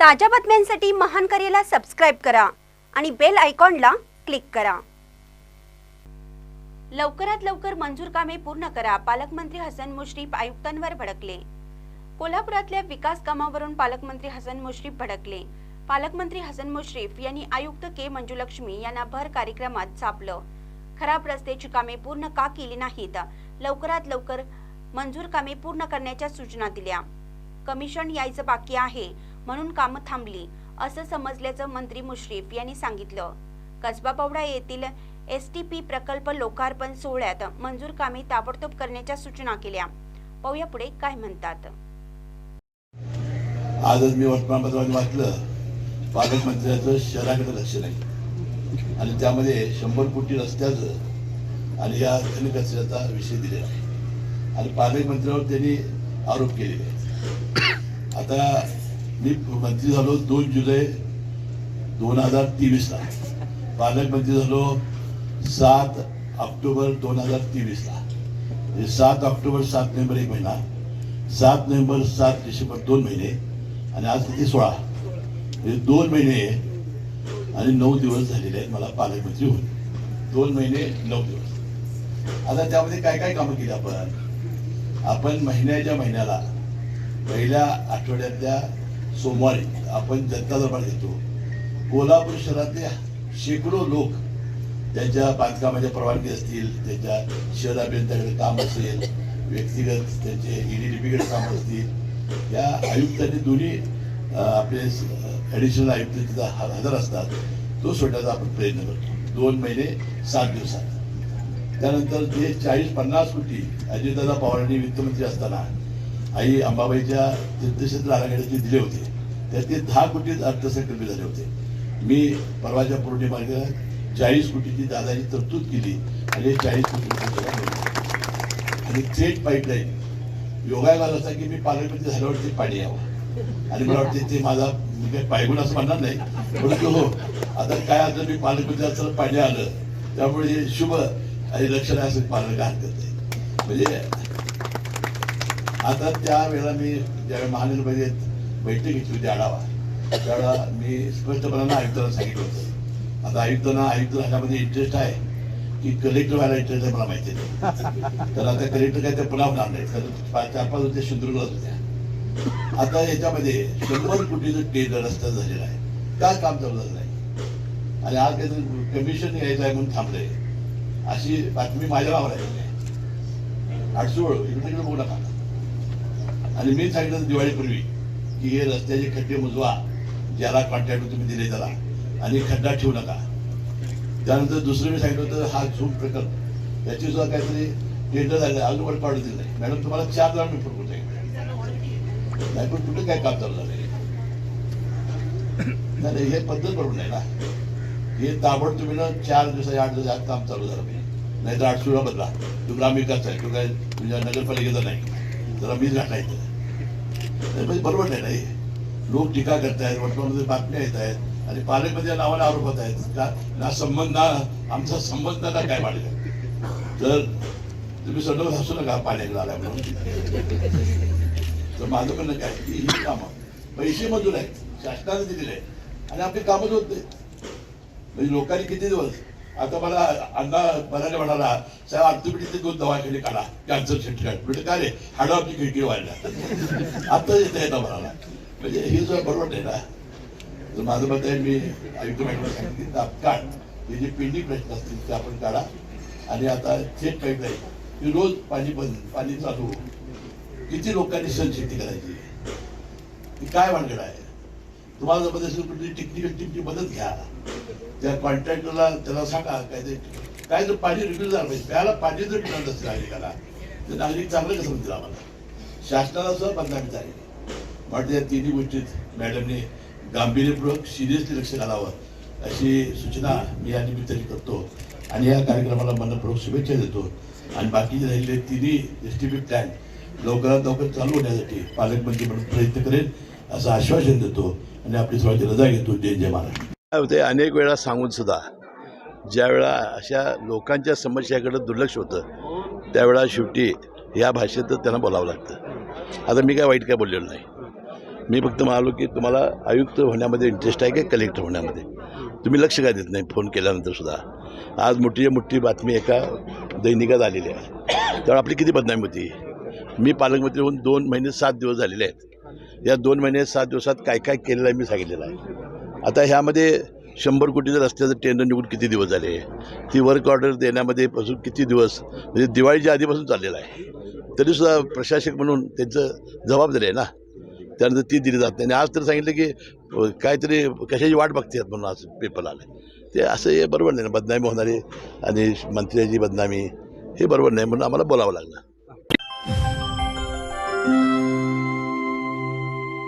ताज्या बातम्यांसाठी महान करेला सबस्क्राईब करा आणि बेल आयकॉनला क्लिक करा. लवकरात लवकर मंजूर कामे पूर्ण करा पालकमंत्री हसन मुश्रीफ आयुक्तांवर भडकले. कोल्हापुरातल्या विकास कामावरून पालकमंत्री हसन मुश्रीफ भडकले. पालकमंत्री हसन मुश्रीफ यांनी आयुक्त के मंजुलक्ष्मी यांना भर कार्यक्रमात सापलं. खराब रस्त्याची कामे पूर्ण का केली नाहीत? लवकरात लवकर मंजूर कामे पूर्ण करण्याच्या सूचना दिल्या. कमिशन यायचं बाकी आहे. म्हणून कामं थांबली असं समजल्याचं मंत्री मुश्रीफ यांनी सांगितलं. कसबा पवडा येथील एस टी पी प्रकल्प लोकार्पण सोहळ्यात मंजूर कामे ताबडतोब करण्याच्या सूचना केल्या. पाहूया पुढे काय म्हणतात. आजच मी वर्तमानपत्रात वाचलं पालकमंत्र्याचं शहराकडे लक्ष नाही. आणि त्यामध्ये शंभर कोटी रस्त्याचं आणि या घनकचऱ्याचा विषय दिलेला आहे. आणि पालकमंत्र्यावर त्यांनी आरोप केलेले आता मी मंत्री झालो दोन जुलै दोन हजार तेवीसला पालकमंत्री झालो सात ऑक्टोबर दोन हजार तेवीसला म्हणजे सात ऑक्टोबर सात नोव्हेंबर एक महिना. सात नोव्हेंबर सात डिसेंबर दोन महिने. आणि आज किती सोळा? म्हणजे दोन महिने आणि नऊ दिवस झालेले आहेत मला पालकमंत्री होऊन. दोन महिने नऊ दिवस. आता त्यामध्ये काय काय कामं केली आपण? आपण महिन्याच्या महिन्याला पहिल्या आठवड्यातल्या सोमवारी आपण जनता दरबार घेतो. कोल्हापूर शहरातले शेकडो लोक त्यांच्या बांधकामाच्या परवानगी असतील त्यांच्या शहर अभियंत्याकडे काम असेल व्यक्तिगत त्यांचे ईडीडीपीकडे काम असतील. या आयुक्तांनी दोन्ही आपले ॲडिशनल आयुक्त तिथं हजर असतात. तो सोडण्याचा आपण प्रयत्न करतो. दोन महिने सात दिवसात. त्यानंतर जे चाळीस पन्नास कोटी अजितदादा पवारांनी वित्तमंत्री असताना आई अंबाबाईच्या तीर्थक्षेत्र आराखड्याचे दिले होते. त्यातले दहा कोटी कमी झाले होते. मी परवाच्या पौर्णिमाला चाळीस कोटीची दादाची तरतूद केली आणि चाळीस कोटी आणि थेट पाईपलाईन योगायोगाला असा की मी पालकमंत्री झाल्यावरती पाणी यावं. आणि मला वाटते ते माझा मी काही पायगुण असं म्हणणार नाही. परंतु हो आता काय आता मी पालकमंत्री असताना पाणी आलं. त्यामुळे हे शुभ आणि लक्षण असं पालन हरकत नाही म्हणजे आता त्या वेळेला मी ज्यावेळी महानगरपालिकेत बैठक घेतली होती आढावा त्यावेळेला मी स्पष्टपणानं आयुक्तांना सांगितलं होतं. आता आयुक्तांना आयुक्त ह्याच्यामध्ये इंटरेस्ट आहे की कलेक्टर व्हायला इंटरेस्ट आहे मला माहिती नाही. तर आता कलेक्टर काय ते पुन्हा होणार नाही कारण पाच चार पाच होते सिंधुदुर्गात होत्या. आता याच्यामध्ये शंभर कोटीचं टेंडर रस्ता झालेला आहे. का काम चालू झालं नाही? आणि आज काहीतरी कमिशन घ्यायचं आहे म्हणून थांबलंय. अशी बातमी माझ्या भावाला आहे आठशे इकडे तिकडे बघू नका. आणि मी सांगितलं दिवाळीपूर्वी की हे रस्त्याचे खड्डे मुजवा ज्याला कॉन्ट्रॅक्ट तुम्ही दिले त्याला. आणि खड्डा ठेवू नका. त्यानंतर दुसरं मी सांगितलं होतं हा झूम प्रकल्प. याची सुद्धा काहीतरी टेंडर झालं अजून वर पाडू दिलं नाही मॅडम तुम्हाला चार जण मी फोन आहे. नाही पण कुठे काय काम चालू झालं नाही नाही, हे पद्धत बरोबर नाही ना. हे ताबड तुम्ही ना चार दिवसाच्या आठ दिवसात काम चालू झालं पाहिजे. नाही तर सुद्धा बदला. तो ग्रामविकास आहे. तो काय तुझ्या नगरपालिकेचा नाही. जरा मी घाटायचं नाही, म्हणजे बरोबर नाही नाही. लोक टीका करतायत वर्तमानमध्ये बातम्या येत आहेत आणि पालेमध्ये नावाने आरोप होत आहेत का? ना संबंध ना आमचा संबंध ना काय वाढला तर तुम्ही सडवत हसू नका पाण्याला आल्या म्हणून. तर माझं म्हणणं काय? की ही कामं पैसे मजूर आहेत. शासनाने दिलेले आहेत. आणि आपली कामच होत नाहीत म्हणजे लोकांनी किती दिवस आता मला अण्णा बनायला म्हणाला साहेब ऑर्थोपेडिकचे दोन दवाखाने काढा कॅन्सर सेंटर म्हणजे काय रे हाडावरची खिडकी व्हायला. आता येत येता म्हणाला. म्हणजे हे जर बरोबर आहे ना. तर माझं मत आहे मी आयुक्त मॅडमला सांगितलं तात्काळ हे जे पेंडिंग प्रश्न असतील ते आपण काढा. आणि आता थेट पाईपलाईन की रोज पाणी बंद पाणी चालू. किती लोकांनी सहनशक्ती करायची? काय भानगड आहे? तुम्हाला मध्ये कुठली टेक्निकल टीमची मदत घ्या. त्या कॉन्ट्रॅक्टरला त्याला सांगा काय ते काय जर पाणी रिफ्यूज झालं पाहिजे. प्यायला पाणी जर मिळत असेल नागरिकाला तर नागरिक चांगलं कसं म्हणतील आम्हाला? शासनाला सुद्धा बदनामी झाली वाटतं या तिन्ही गोष्टीत मॅडमने गांभीर्यपूर्वक सिरियसली लक्ष घालावं अशी सूचना मी या निमित्ताने करतो. आणि या कार्यक्रमाला मनपूर्वक शुभेच्छा देतो. आणि बाकीचे राहिलेले तिन्ही एस टी पी प्लॅन लवकरात लवकर चालू होण्यासाठी पालकमंत्री म्हणून प्रयत्न करेल असं आश्वासन देतो. आणि आपली सर्वांची रजा घेतो. जय जय महाराष्ट्र. काय होते अनेक वेळा सांगून सुद्धा ज्यावेळा अशा लोकांच्या समस्याकडे दुर्लक्ष होतं त्यावेळा शेवटी या भाषेत त्यांना बोलावं लागतं. आता मी काय वाईट काय बोललेलो नाही. मी फक्त म्हणालो की तुम्हाला आयुक्त होण्यामध्ये इंटरेस्ट आहे का कलेक्टर होण्यामध्ये? तुम्ही लक्ष काय देत नाही फोन केल्यानंतर सुद्धा? आज मोठी मोठी बातमी एका दैनिकात आलेली आहे. त्यावेळी आपली किती बदनामी होती? मी पालकमंत्री होऊन दोन महिने सात दिवस झालेले आहेत. या दोन महिने सात दिवसात काय काय केलेलं आहे मी सांगितलेलं आहे. आता ह्यामध्ये शंभर कोटीचं रस्त्याचं टेंडर निघून किती दिवस झाले? ती वर्क ऑर्डर देण्यामध्ये पासून किती दिवस? म्हणजे दिवाळीच्या आधीपासून चाललेलं आहे. तरीसुद्धा प्रशासक म्हणून त्यांचं जबाबदारी आहे ना? त्यानंतर ती दिली जात नाही. आणि आज तर सांगितलं की काहीतरी कशाची वाट बघतात म्हणून आज पेपर आले. ते असं हे बरोबर नाही ना? बदनामी होणारी आणि मंत्र्याची बदनामी हे बरोबर नाही म्हणून आम्हाला बोलावं लागलं.